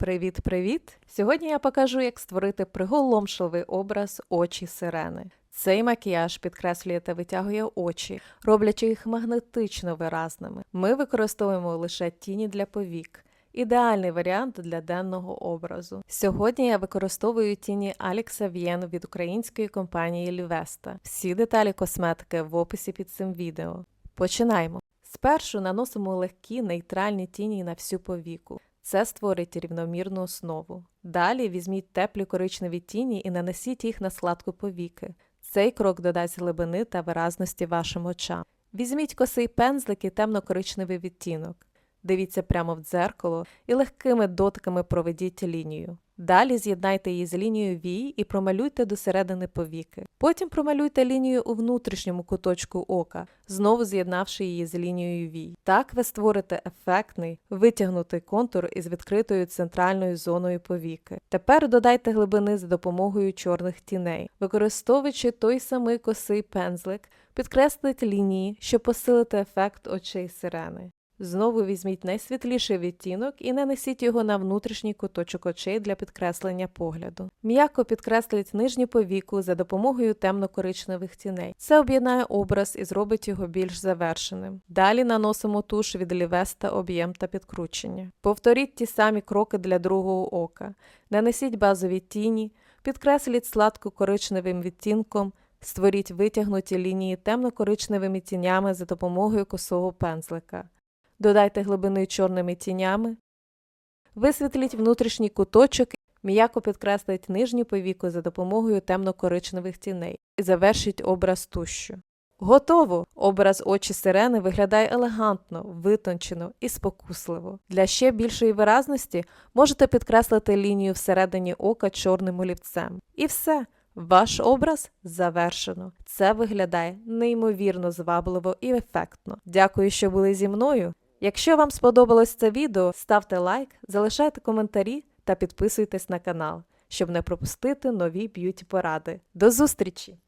Привіт-привіт! Сьогодні я покажу, як створити приголомшливий образ очі сирени. Цей макіяж підкреслює та витягує очі, роблячи їх магнетично виразними. Ми використовуємо лише тіні для повік. Ідеальний варіант для денного образу. Сьогодні я використовую тіні Алекса В'єн від української компанії Лівеста. Всі деталі косметики в описі під цим відео. Починаємо. Спершу наносимо легкі нейтральні тіні на всю повіку. Це створить рівномірну основу. Далі візьміть теплі коричневі тіні і нанесіть їх на складку повіки. Цей крок додасть глибини та виразності вашим очам. Візьміть косий пензлик і темно-коричневий відтінок. Дивіться прямо в дзеркало і легкими дотиками проведіть лінію. Далі з'єднайте її з лінією вій і промалюйте до середини повіки. Потім промалюйте лінію у внутрішньому куточку ока, знову з'єднавши її з лінією вій. Так ви створите ефектний, витягнутий контур із відкритою центральною зоною повіки. Тепер додайте глибини за допомогою чорних тіней, використовуючи той самий косий пензлик, підкресліть лінії, щоб посилити ефект очей сирени. Знову візьміть найсвітліший відтінок і нанесіть його на внутрішній куточок очей для підкреслення погляду. М'яко підкресліть нижню повіку за допомогою темно-коричневих тіней. Це об'єднає образ і зробить його більш завершеним. Далі наносимо туш від лівеста об'єм та підкручення. Повторіть ті самі кроки для другого ока. Нанесіть базові тіні, підкресліть сладко коричневим відтінком. Створіть витягнуті лінії темно-коричневими тінями за допомогою косого пензлика. Додайте глибини чорними тінями, висвітліть внутрішній куточок, м'яко підкресліть нижню повіку за допомогою темно-коричневих тіней і завершіть образ тушшю. Готово! Образ очі сирени виглядає елегантно, витончено і спокусливо. Для ще більшої виразності можете підкреслити лінію всередині ока чорним олівцем. І все. Ваш образ завершено. Це виглядає неймовірно звабливо і ефектно. Дякую, що були зі мною. Якщо вам сподобалось це відео, ставте лайк, залишайте коментарі та підписуйтесь на канал, щоб не пропустити нові б'юті поради. До зустрічі!